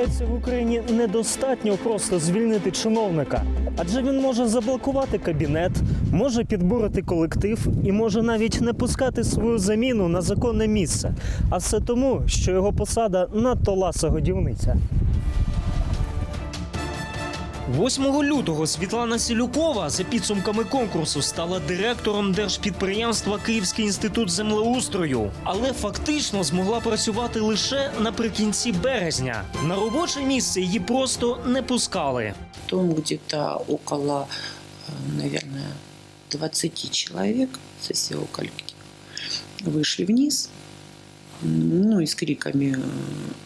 Виявляється, в Україні недостатньо просто звільнити чиновника, адже він може заблокувати кабінет, може підбурити колектив і може навіть не пускати свою заміну на законне місце. А все тому, що його посада надто ласа годівниця. 8 лютого Світлана Сілюкова за підсумками конкурсу стала директором держпідприємства Київський інститут землеустрою, але фактично змогла працювати лише наприкінці березня. На робоче місце її просто не пускали. Потом где-то около, э, наверное, 20 человек со всего коллектива вышли вниз М, Ну и с криками, э,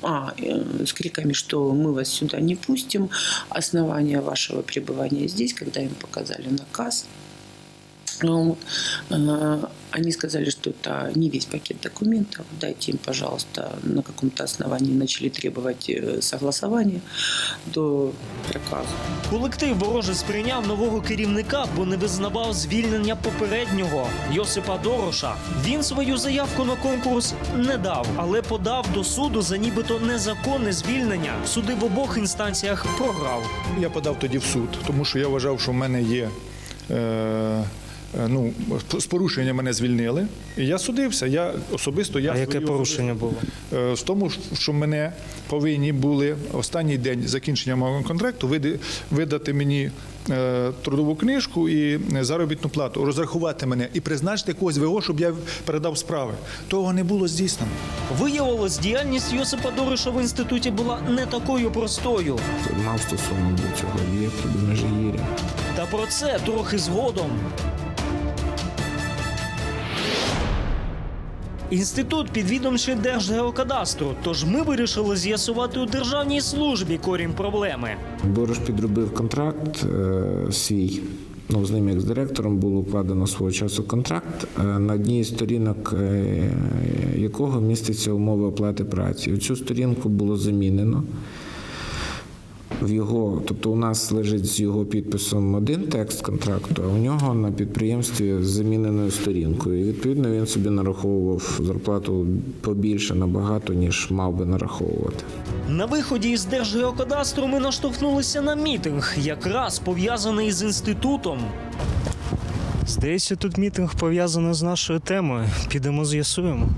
а, э, с криками, что мы вас сюда не пустим, основания вашего пребывания здесь, когда им показали наказ. Ну, э, Они сказали, что это не весь пакет документов, дайте им, пожалуйста, на каком-то основании начали требовать э, согласования до приказа. Колектив вороже сприйняв нового керівника, бо не визнавав звільнення попереднього Йосипа Дороша. Він свою заявку на конкурс не дав, але подав до суду за нібито незаконне звільнення. Суди в обох інстанціях програв. Я подав тоді в суд, тому що я вважав, що в мене є. Е, Ну, з порушення мене звільнили. І я судився. Я особисто я свою було? Е, в тому, що мене повинні були останній день закінчення мого контракту видати мені е, трудову книжку і заробітну плату, розрахувати мене і призначити когось ВО, щоб я передав справи. Того не було здійснено. Виявилось, діяльність Йосипа Дороша в інституті була не такою простою. мав стосунок до цього об'єкту, до Межигір'я. Та про це трохи згодом. Інститут підвідомчий Держгеокадастру, тож ми вирішили з'ясувати у державній службі корінь проблеми. Борош підробив контракт е, свій. Ну, з ним як з директором було укладено свого часу контракт, е, на одній з сторінок е, якого міститься умови оплати праці. Цю сторінку було замінено. В його, тобто у нас лежить з його підписом один текст контракту, а у нього на підприємстві з заміненою сторінкою. І відповідно він собі нараховував зарплату побільше набагато, ніж мав би нараховувати. На виході із Держгеокадастру ми наштовхнулися на мітинг, якраз пов'язаний з інститутом. Здається, тут мітинг пов'язаний з нашою темою. Підемо з'ясуємо.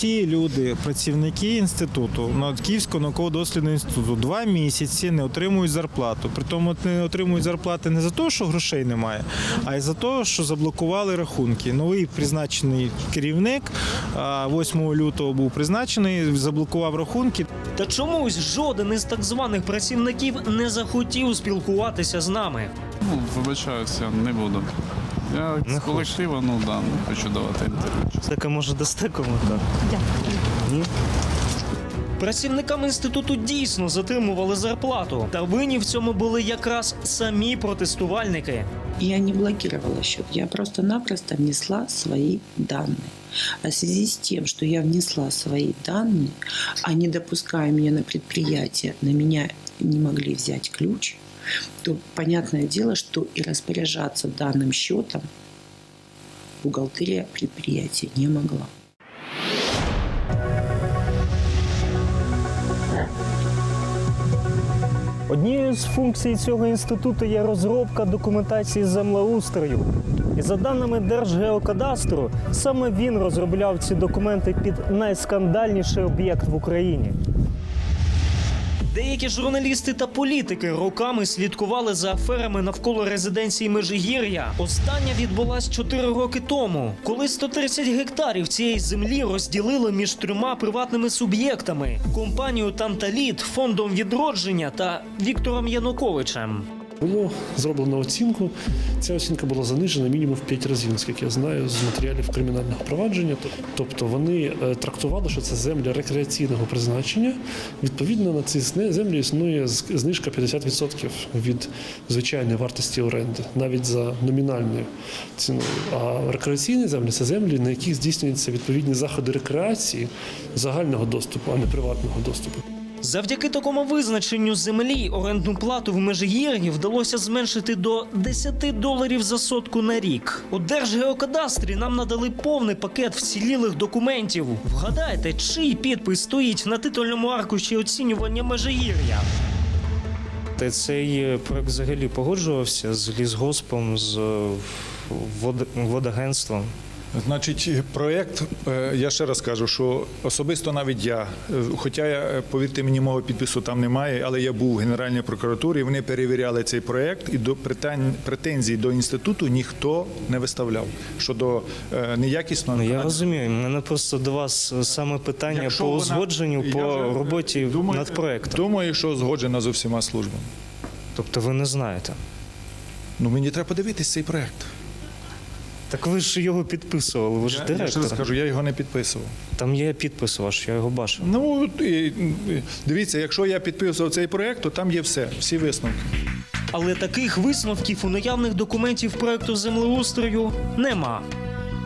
Ці люди, працівники інституту, Київського науково-дослідного інституту, два місяці не отримують зарплату. Притому не отримують зарплати не за те, що грошей немає, а й за те, що заблокували рахунки. Новий призначений керівник а, 8 лютого був призначений, заблокував рахунки. Та чомусь жоден із так званих працівників не захотів спілкуватися з нами. Ну, вибачаюся, не буду. Я Не з колективу, ну да, не хочу давати інтерв'ю. Таке може дасте коментар? Ні. Працівникам інституту дійсно затримували зарплату, та винні в цьому були якраз самі протестувальники. Я не блокировала счет, я просто-напросто внесла свои данные. А в связи с тем, что я внесла свои данные, а не допуская меня на предприятие, на меня не могли взять ключ, то понятное дело, что и распоряжаться данным счетом бухгалтерия предприятия не могла. Однією з функцій цього інституту є розробка документації землеустрою. І за даними Держгеокадастру, саме він розробляв ці документи під найскандальніший об'єкт в Україні. Деякі журналісти та політики роками слідкували за аферами навколо резиденції Межигір'я. Остання відбулась 4 роки тому, коли 130 гектарів цієї землі розділили між трьома приватними суб'єктами: компанією Танталіт, фондом відродження та Віктором Януковичем. Було зроблено оцінку. Ця оцінка була занижена мінімум в 5 разів, наскільки я знаю, з матеріалів кримінального провадження. Тобто вони е, трактували, що це землі рекреаційного призначення. Відповідно, на ці землі існує знижка 50% від звичайної вартості оренди, навіть за номінальною ціною. А рекреаційні землі це землі, на яких здійснюються відповідні заходи рекреації загального доступу, а не приватного доступу. Завдяки такому визначенню землі орендну плату в Межигір'ї вдалося зменшити до 10 доларів за сотку на рік. У Держгеокадастрі нам надали повний пакет вцілілих документів. Вгадайте, чий підпис стоїть на титульному аркуші оцінювання Межигір'я? Та цей проект взагалі погоджувався з лісгоспом, з е, водагентством. Значить, проєкт, е, я ще раз кажу, що особисто навіть я, е, хоча я, е, повірте мені, мого підпису там немає, але я був в Генеральній прокуратурі, вони перевіряли цей проєкт і до претензій до інституту ніхто не виставляв щодо е, неякісного. Ну я розумію. У мене просто до вас е, саме питання Якщо по вона- узгодженню, Я по е, роботі думаю, над проектом. Думаю, що згоджена з усіма службами. Тобто ви не знаєте. Ну мені треба подивитись цей проєкт. Так ви ж його підписували, ви ж Я, я ще директор. раз кажу, я його не підписував. Там є підпис ваш, я його бачив. Ну і, дивіться, якщо я підписував цей проект, то там є все, всі висновки. Але таких висновків у наявних документів проекту землеустрою нема.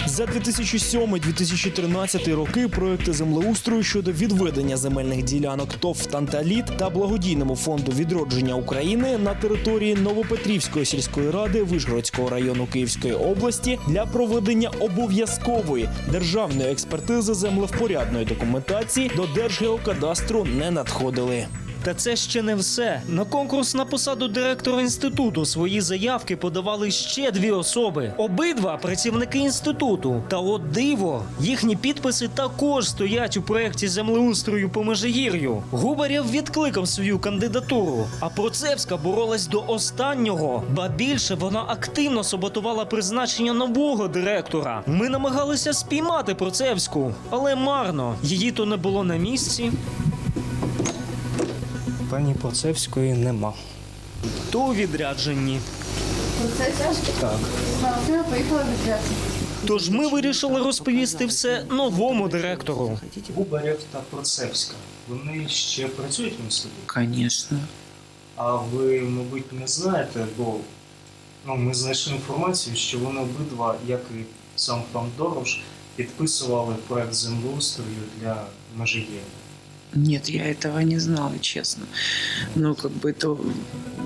За 2007-2013 роки проекти землеустрою щодо відведення земельних ділянок ТОВ «Танталіт» та благодійному фонду відродження України на території Новопетрівської сільської ради Вишгородського району Київської області для проведення обов'язкової державної експертизи землевпорядної документації до Держгеокадастру не надходили. Та це ще не все. На конкурс на посаду директора інституту свої заявки подавали ще дві особи. Обидва працівники інституту. Та от диво, їхні підписи також стоять у проєкті землеустрою по Межигір'ю. Губарєв відкликав свою кандидатуру, а Процевська боролась до останнього. Ба більше вона активно саботувала призначення нового директора. Ми намагалися спіймати Процевську, але марно. Її то не було на місці, Пані Процевської нема. То у відрядженні. Це тяжко? Так. Я поїхала відрядку. Тож ми вирішили розповісти все новому директору. Губарєв та Процевська. Вони ще працюють в інституті. Конечно. А ви, мабуть, не знаєте, бо ну, ми знайшли інформацію, що вони обидва, як і сам пан Дорож, підписували проект землеустрою для Межигір'я. Нет, я этого не знала, честно. Но как бы это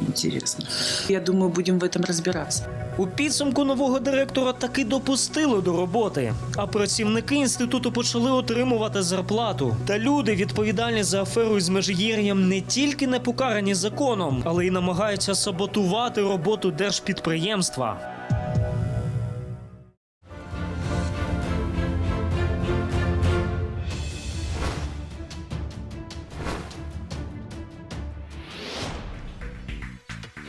интересно. Я думаю, будем в этом разбираться. У підсумку нового директора таки допустили до роботи, а працівники інституту почали отримувати зарплату. Та люди, відповідальні за аферу із Межигір'ям, не тільки не покарані законом, але й намагаються саботувати роботу держпідприємства.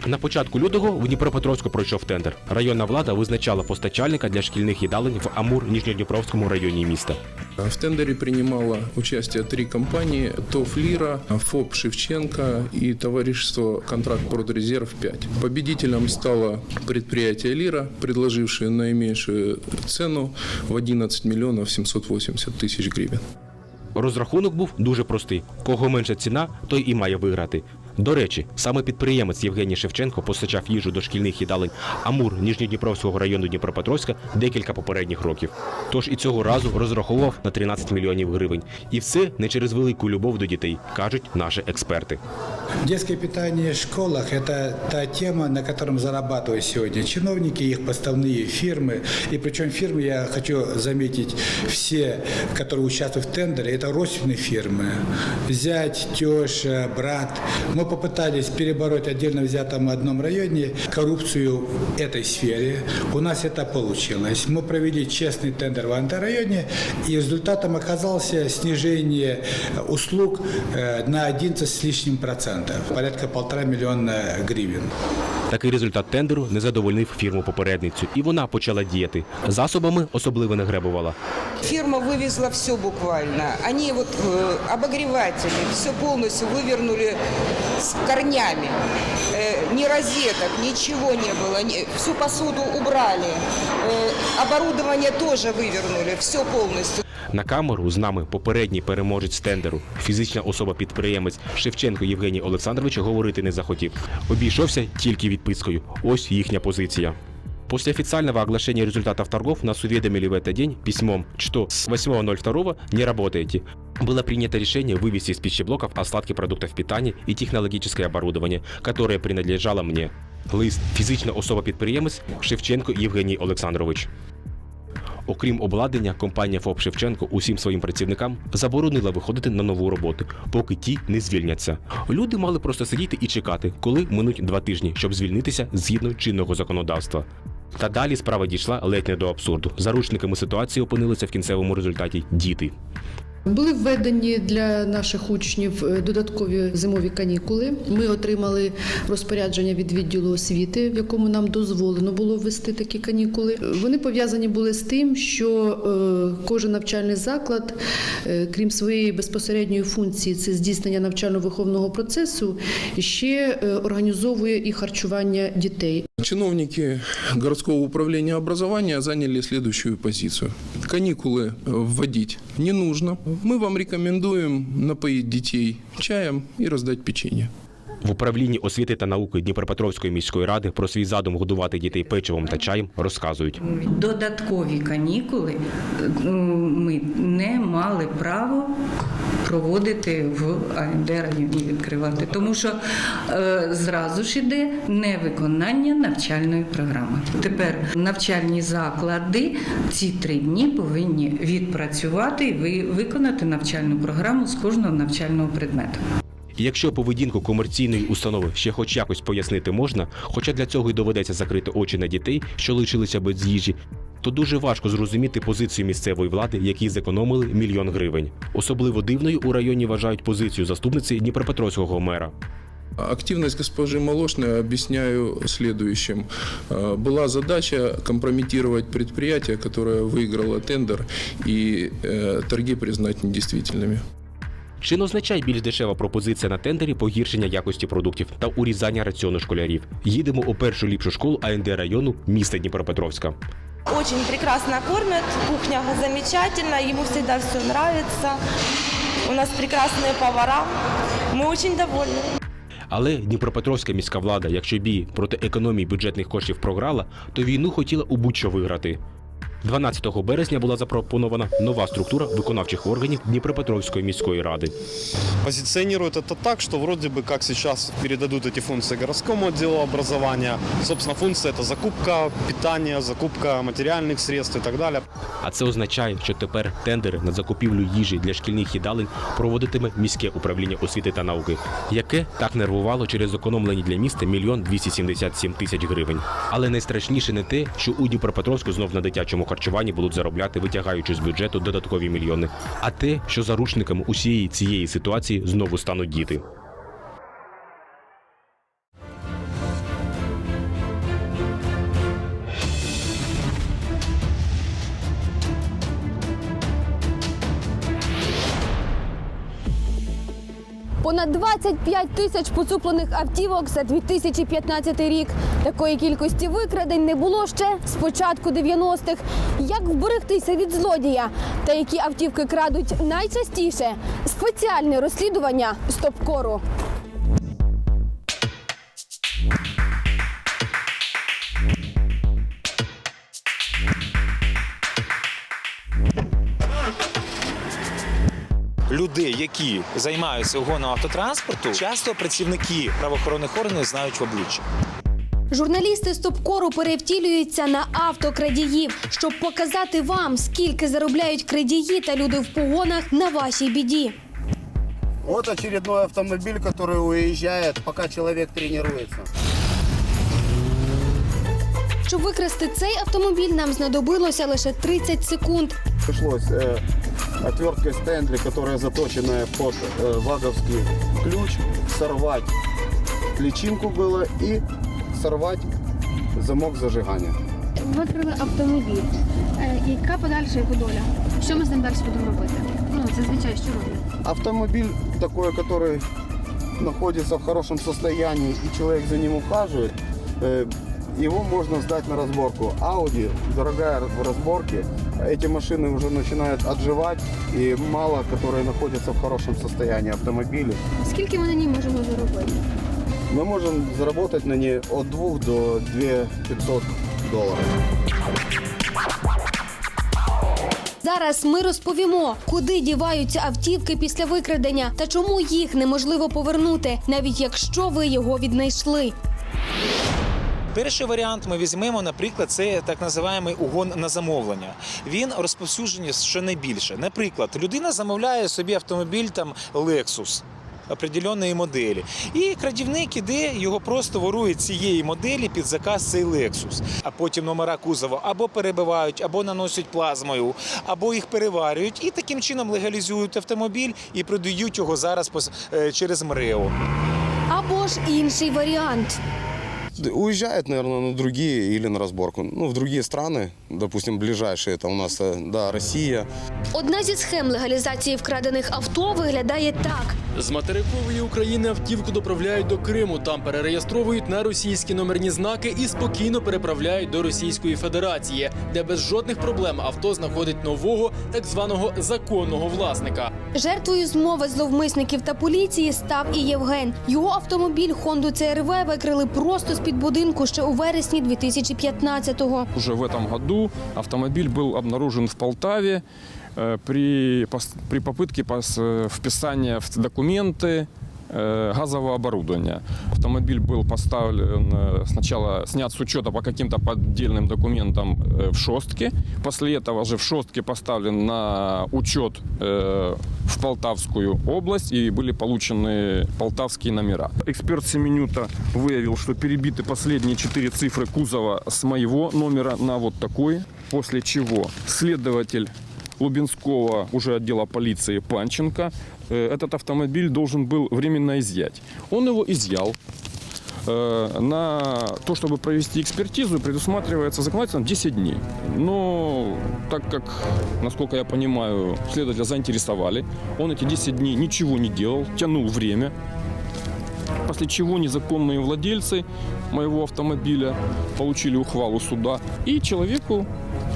На початку лютого в Дніпропетровську пройшов тендер. Районна влада визначала постачальника для шкільних їдалень в Амур Ніжньодніпровському районі міста. В тендере принимало участие три компании ТОФ «Лира», ФОП «Шевченко» и товарищество «Контракт Продрезерв 5». Победителем стало предприятие «Лира», предложившее наименьшую цену в 11 миллионов 780 тысяч гривен. Розрахунок був дуже простий: кого менша ціна, той і має виграти. До речі, саме підприємець Євгеній Шевченко постачав їжу до шкільних їдалень Амур Ніжньодніпровського району Дніпропетровська декілька попередніх років. Тож і цього разу розраховував на 13 мільйонів гривень. І все не через велику любов до дітей, кажуть наші експерти. Детское питание в школах – это та тема, на котором зарабатывают сегодня чиновники, их поставные фирмы. И причем фирмы, я хочу заметить, все, которые участвуют в тендере, это родственные фирмы. Зять, теща, брат. Мы попытались перебороть отдельно взятом одном районе коррупцию в этой сфере. У нас это получилось. Мы провели честный тендер в антирайоне, и результатом оказался снижение услуг э, на 11 с лишним процентов, порядка полтора миллиона гривен. Такий результат тендеру не задовольнив фірму попередницю, і вона почала діяти. Засобами особливо не гребувала. Фирма вывезла все буквально. Они вот э, обогреватели, все полностью вывернули с корнями. Э, ни розеток, ничего не было. ни- всю посуду убрали. Э, оборудование тоже вывернули, все полностью. На камеру з нами попередній переможець тендеру, фізична особа-підприємець Шевченко Євгеній Олександрович говорити не захотів. Обійшовся тільки відпискою. Ось їхня позиція. После официального оглашения результатов торгов нас уведомили в этот день письмом, что с 8.02 не работаете. было принято решение вывести из пищеблоков остатки продуктов питания и технологическое оборудование, которое принадлежало мне. Лист фізична особа-підприємець Шевченко Євгеній Олександрович. Окрім обладнання, компанія ФОП Шевченко усім своїм працівникам заборонила виходити на нову роботу, поки ті не звільняться. Люди мали просто сидіти і чекати, коли минуть два тижні, щоб звільнитися згідно чинного законодавства. Та далі справа дійшла ледь не до абсурду. Заручниками ситуації опинилися в кінцевому результаті діти. Були введені для наших учнів е, додаткові зимові канікули. Ми отримали розпорядження від відділу освіти, в якому нам дозволено було ввести такі канікули. Вони пов'язані були з тим, що е, кожен навчальний заклад, е, крім своєї безпосередньої функції, це здійснення навчально-виховного процесу, ще е, організовує і харчування дітей. Чиновники городского управления образования заняли следующую позицию. Каникулы э, вводить не нужно. Мы вам рекомендуем напоить детей чаем и раздать печенье. В управлінні освіти та науки Дніпропетровської міської ради про свій задум годувати дітей печивом та чаєм розказують. Додаткові канікули е, ми не мали право проводити в АМД районі відкривати, тому що е, зразу ж іде невиконання навчальної програми. Тепер навчальні заклади ці три дні повинні відпрацювати і ви- виконати навчальну програму з кожного навчального предмету. І якщо поведінку комерційної установи ще хоч якось пояснити можна, хоча для цього й доведеться закрити очі на дітей, що лишилися без їжі, то дуже важко зрозуміти позицію місцевої влади, які зекономили мільйон гривень. Особливо дивною у районі вважають позицію заступниці Дніпропетровського мера. Активность госпожи Молошной объясняю следующим. Э, Была задача компрометировать предприятие, которое выиграло тендер, и э, торги признать недействительными. Чи не означає більш дешева пропозиція на тендері погіршення якості продуктів та урізання раціону школярів? Їдемо у першу ліпшу школу АНД району міста Дніпропетровська. Очень прекрасно кормят, кухня замечательная, ему всегда все нравится. У нас прекрасные повара, мы очень довольны. Але Дніпропетровська міська влада, якщо бій проти економії бюджетних коштів програла, то війну хотіла у будь-що виграти. 12 березня була запропонована нова структура виконавчих органів Дніпропетровської міської ради. Позиционируют это так, что вроде бы как сейчас передадут эти функции городскому отделу образования. Собственно, функция это закупка питания, закупка материальных средств и так далее. А це означає, що тепер тендери на закупівлю їжі для шкільних їдалень проводитиме міське управління освіти та науки, яке так нервувало через зекономлені для міста мільйон 277 тисяч гривень. Але найстрашніше не те, що у Дніпропетровську знов на дитячому харчуванні будуть заробляти, витягаючи з бюджету додаткові мільйони, а те, що заручниками усієї цієї ситуації знову стануть діти. 25 тисяч поцуплених автівок за 2015 рік. Такої кількості викрадень не було ще з початку 90-х. Як вберегтися від злодія? Та які автівки крадуть найчастіше? Спеціальне розслідування стопкору. Людей, які займаються угоном автотранспорту, часто працівники правоохоронних органів знають в обличчя. Журналісти стопкору перевтілюються на автокрадіїв, щоб показати вам, скільки заробляють крадії та люди в погонах на вашій біді. Вот очередной автомобиль, который уезжает, пока человек тренируется. Щоб викрасти цей автомобіль, нам знадобилося лише 30 секунд. Пришлось э, отверткой стендли, которая заточенная под э, ваговский ключ, сорвать личинку было и сорвать замок зажигания. Викрили автомобіль. Е, Яка подальша його доля? Що ми з ним далі будемо робити? Ну, зазвичай що роблять? Автомобиль такой, который находится в хорошем состоянии и человек за ним ухаживает, э, его можно сдать на разборку. Audi дорогая в разборке, эти машины уже начинают отживать, и мало, которые находятся в хорошем состоянии автомобили. Скільки ми на ній можемо заробити? Мы можем заработать на ней от 2 до 2 500 долларов. Зараз ми розповімо, куди діваються автівки після викрадення та чому їх неможливо повернути, навіть якщо ви його віднайшли. Перший варіант ми візьмемо, наприклад, це так називаємо угон на замовлення. Він розповсюджений щонайбільше. Наприклад, людина замовляє собі автомобіль там Lexus. Определеної моделі. І крадівник іде, його просто ворує цієї моделі під заказ цей Lexus. А потім номера кузова або перебивають, або наносять плазмою, або їх переварюють і таким чином легалізують автомобіль і продають його зараз е, через МРЕО. Або ж інший варіант. Уезжает, наверное, на другие или на разборку. Ну, в другие страны, допустим, ближайшие, это у нас, э, да, Россия. Одна зі схем легалізації вкрадених авто виглядає так. З материкової України автівку доправляють до Криму. Там перереєстровують на російські номерні знаки і спокійно переправляють до Російської Федерації, де без жодних проблем авто знаходить нового так званого законного власника. Жертвою змови зловмисників та поліції став і Євген. Його автомобіль Honda CRV викрили просто з під будинку ще у вересні 2015-го. Уже в этом году автомобиль был обнаружен в Полтаве э, При, пос- при попытке э, вписания в документы э, газового оборудования. Автомобиль был поставлен э, сначала снят с учета по каким-то поддельным документам э, в Шостке. После этого же в Шостке поставлен на учет э, в Полтавскую область и были получены полтавские номера. Эксперт Семенюта выявил, что перебиты последние четыре цифры кузова с моего номера на вот такой, после чего следователь Лубинского уже отдела полиции Панченко э, этот автомобиль должен был временно изъять. Он его изъял. Э, На то, чтобы провести экспертизу, предусматривается законодательством 10 дней. Но так как, насколько я понимаю, следователя заинтересовали, он эти 10 дней ничего не делал, тянул время, после чего незаконные владельцы моего автомобиля получили ухвалу суда, и человеку,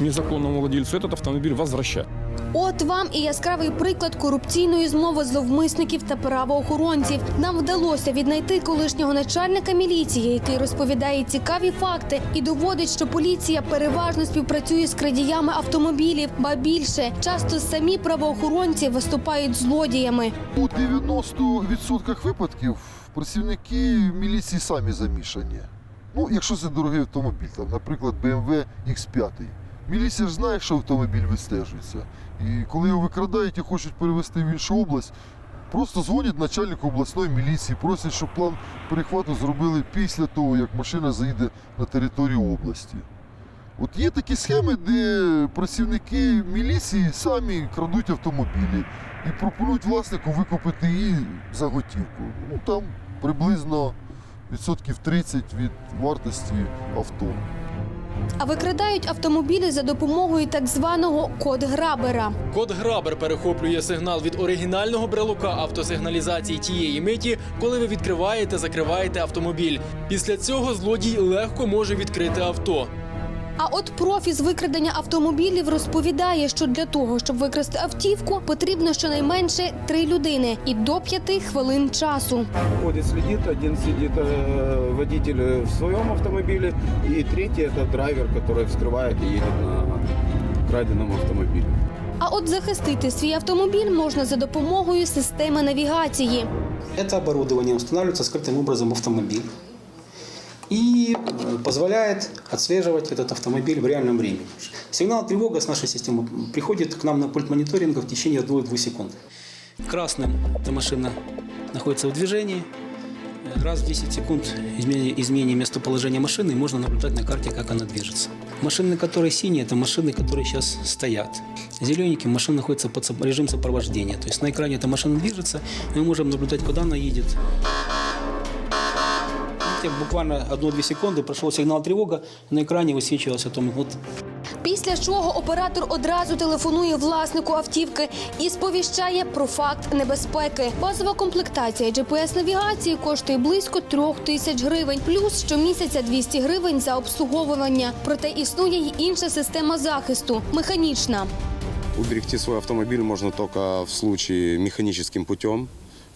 незаконному владельцу, этот автомобиль возвращают. От вам і яскравий приклад корупційної змови зловмисників та правоохоронців. Нам вдалося віднайти колишнього начальника міліції, який розповідає цікаві факти і доводить, що поліція переважно співпрацює з крадіями автомобілів, ба більше часто самі правоохоронці виступають злодіями. У 90% випадків працівники міліції самі замішані. Ну, якщо це дорогий автомобіль, там, наприклад, BMW X5. Міліція ж знає, що автомобіль вистежується. І коли його викрадають і хочуть перевезти в іншу область, просто дзвонять начальнику обласної міліції, просять, щоб план перехвату зробили після того, як машина заїде на територію області. От є такі схеми, де працівники міліції самі крадуть автомобілі і пропонують власнику викупити її за готівку. Ну там приблизно відсотків 30 від вартості авто. А викрадають автомобілі за допомогою так званого код-грабера. Код Грабер перехоплює сигнал від оригінального брелока автосигналізації тієї миті, коли ви відкриваєте, закриваєте автомобіль. Після цього злодій легко може відкрити авто. А от профі з викрадення автомобілів розповідає, що для того, щоб викрасти автівку, потрібно щонайменше три людини і до п'яти хвилин часу. Ходит, следит, один сидит э, водитель э, в своем автомобиле, и третий это драйвер, который вскрывает и едет на краденом автомобиле. А от захистити свій автомобіль можна за допомогою системи навігації. Это оборудование устанавливается скрытым образом в автомобиль И э, позволяет отслеживать этот автомобиль в реальном времени. Сигнал тревога с нашей системы приходит к нам на пульт мониторинга в течение 1-2 секунд. Красным эта машина находится в движении. Раз в 10 секунд изменение, изменение местоположения машины можно наблюдать на карте, как она движется. Машины, которые синие, это машины, которые сейчас стоят. Зелененькие машина находится под режим сопровождения. То есть на экране эта машина движется, мы можем наблюдать, куда она едет. Видите, буквально 1-2 секунды прошел сигнал тревога, на экране высвечивалось о том, вот Після чого оператор одразу телефонує власнику автівки і сповіщає про факт небезпеки. Базова комплектація GPS-навігації коштує близько трьох тисяч гривень, плюс щомісяця 200 гривень за обслуговування. Проте існує й інша система захисту механічна. Уберегти свой автомобиль можно только в случае механическим путем.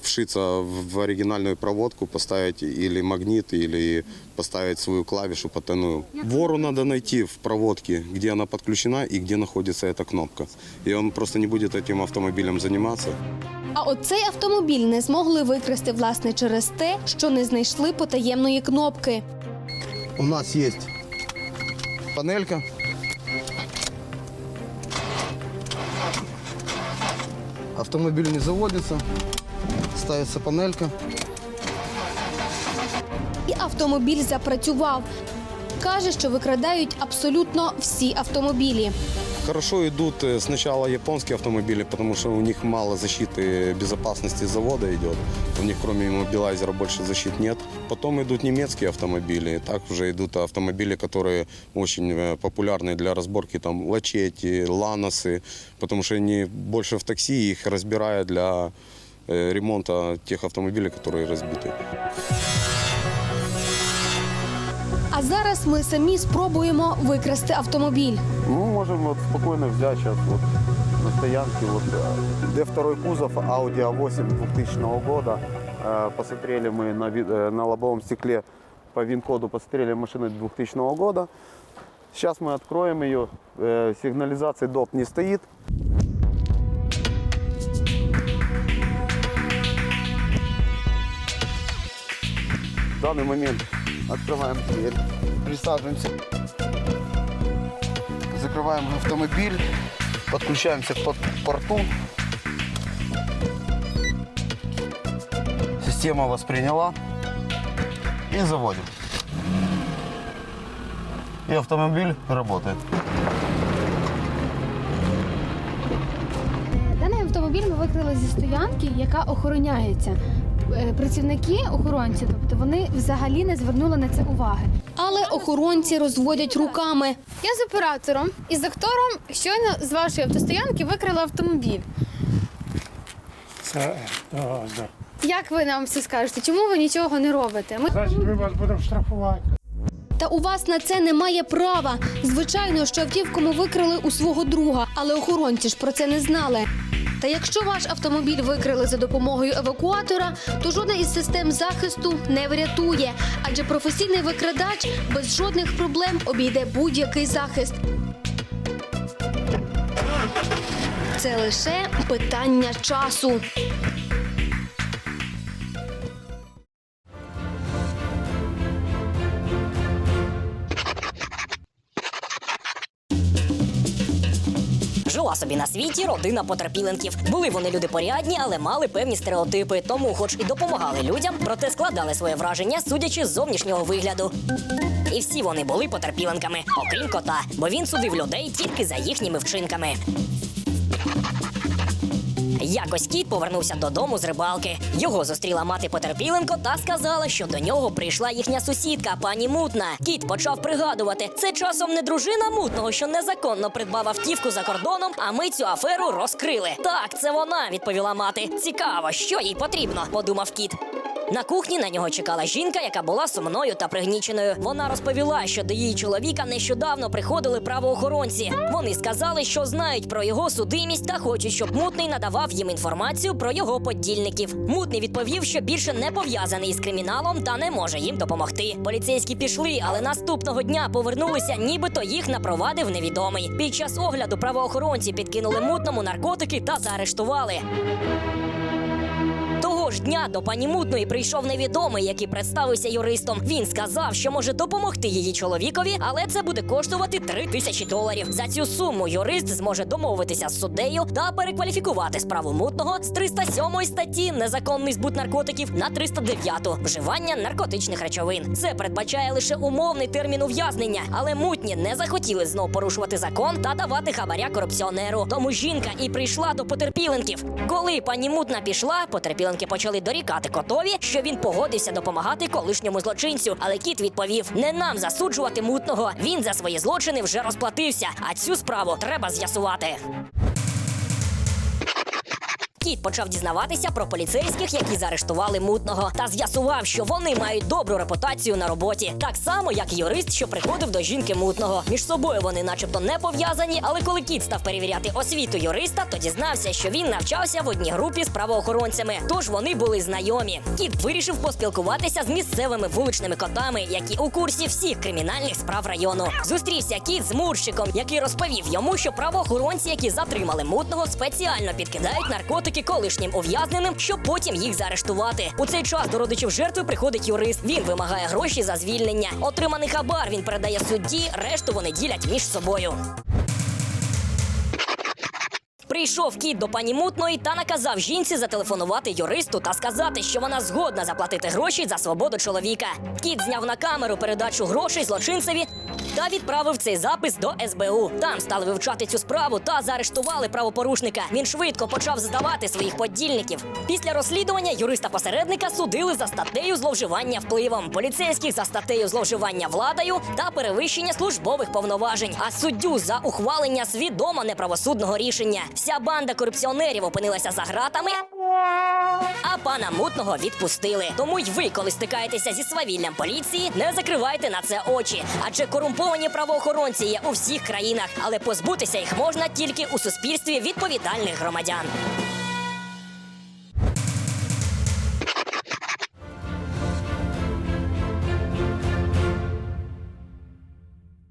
вшиться в оригинальную проводку, поставить или магнит, или поставить свою клавишу потайную. Вору надо найти в проводке, где она подключена и где находится эта кнопка. И он просто не будет этим автомобилем заниматься. А от цей автомобіль не змогли викрасти власне через те, що не знайшли потаємної кнопки. У нас есть панелька. Автомобиль не заводится, ставится панелька. І автомобіль запрацював. Каже, що викрадають абсолютно всі автомобілі. Хорошо идут э, сначала японские автомобили, потому что у них мало защиты безопасности завода идет. У них кроме иммобилайзера больше защит нет. Потом идут немецкие автомобили. Так уже идут автомобили, которые очень э, популярны для разборки. Там лачети, ланосы, потому что они больше в такси их разбирают для э, ремонта тех автомобилей, которые разбиты. А зараз ми самі спробуємо викрасти автомобіль. Мы можем вот спокойно взять сейчас вот на стоянке вот э, где второй кузов Audi A8 2000 года. Э, Посмотрели мы на, ви- э, на лобовом стекле по ВИН-коду, посмотрели машины 2000 года. Сейчас мы откроем ее. Э, Сигнализации доп не стоит. В данный момент открываем дверь, присаживаемся. Закрываем автомобиль, подключаемся к под- порту. Система восприняла и заводим. И автомобиль работает. Даний автомобіль ми викрили зі стоянки, яка охороняється. Е, Працівники охоронці, тобто вони взагалі не звернули на це уваги. Але охоронці розводять руками. Я з оператором і з актором щойно з вашої автостоянки викрили автомобіль. Це да, да. Як ви нам все скажете? Чому ви нічого не робите? Ми Значить, ми вас будемо штрафувати. Та у вас на це немає права. Звичайно, що автівку ми викрили у свого друга, але охоронці ж про це не знали. Та якщо ваш автомобіль викрили за допомогою евакуатора, то жодна із систем захисту не врятує, адже професійний викрадач без жодних проблем обійде будь-який захист. Це лише питання часу. Собі на світі родина потерпіленків. Були вони люди порядні, але мали певні стереотипи, тому, хоч і допомагали людям, проте складали своє враження, судячи з зовнішнього вигляду. І всі вони були потерпіленками, окрім кота, бо він судив людей тільки за їхніми вчинками. Якось кіт повернувся додому з рибалки. Його зустріла мати потерпіленко та сказала, що до нього прийшла їхня сусідка, пані Мутна. Кіт почав пригадувати. Це часом не дружина мутного, що незаконно придбав автівку за кордоном, а ми цю аферу розкрили. Так, це вона, відповіла мати. Цікаво, що їй потрібно, подумав кіт. На кухні на нього чекала жінка, яка була сумною та пригніченою. Вона розповіла, що до її чоловіка нещодавно приходили правоохоронці. Вони сказали, що знають про його судимість та хочуть, щоб мутний надавав їм інформацію про його подільників. Мутний відповів, що більше не пов'язаний із криміналом та не може їм допомогти. Поліцейські пішли, але наступного дня повернулися, нібито їх напровадив невідомий. Під час огляду правоохоронці підкинули мутному наркотики та заарештували. Того ж дня до пані Мутної прийшов невідомий, який представився юристом. Він сказав, що може допомогти її чоловікові, але це буде коштувати 3 тисячі доларів. За цю суму юрист зможе домовитися з суддею та перекваліфікувати справу мутного з 307 статті незаконний збут наркотиків на 309 вживання наркотичних речовин. Це передбачає лише умовний термін ув'язнення, але мутні не захотіли знов порушувати закон та давати хабаря корупціонеру. Тому жінка і прийшла до потерпіленків. Коли пані мутна пішла, потерпіленки почали дорікати котові, що він погодився допомагати колишньому злочинцю. Але кіт відповів: не нам засуджувати мутного. Він за свої злочини вже розплатився. А цю справу треба з'ясувати. Кіт почав дізнаватися про поліцейських, які заарештували мутного, та з'ясував, що вони мають добру репутацію на роботі, так само як і юрист, що приходив до жінки мутного. Між собою вони, начебто, не пов'язані, але коли кіт став перевіряти освіту юриста, то дізнався, що він навчався в одній групі з правоохоронцями. Тож вони були знайомі. Кіт вирішив поспілкуватися з місцевими вуличними котами, які у курсі всіх кримінальних справ району. Зустрівся кіт з мурщиком, який розповів йому, що правоохоронці, які затримали мутного, спеціально підкидають наркотики колишнім ув'язненим, щоб потім їх заарештувати. У цей час до родичів жертви приходить юрист. Він вимагає гроші за звільнення. Отриманий хабар він передає судді, решту вони ділять між собою. Прийшов кіт до пані мутної та наказав жінці зателефонувати юристу та сказати, що вона згодна заплатити гроші за свободу чоловіка. Кіт зняв на камеру передачу грошей злочинцеві та відправив цей запис до СБУ. Там стали вивчати цю справу та заарештували правопорушника. Він швидко почав здавати своїх подільників. Після розслідування юриста-посередника судили за статтею зловживання впливом, поліцейських за статтею зловживання владою та перевищення службових повноважень, а суддю за ухвалення свідомо неправосудного рішення. Вся банда корупціонерів опинилася за гратами. А пана мутного відпустили. Тому й ви, коли стикаєтеся зі свавіллям поліції, не закривайте на це очі. Адже корумповані правоохоронці є у всіх країнах, але позбутися їх можна тільки у суспільстві відповідальних громадян.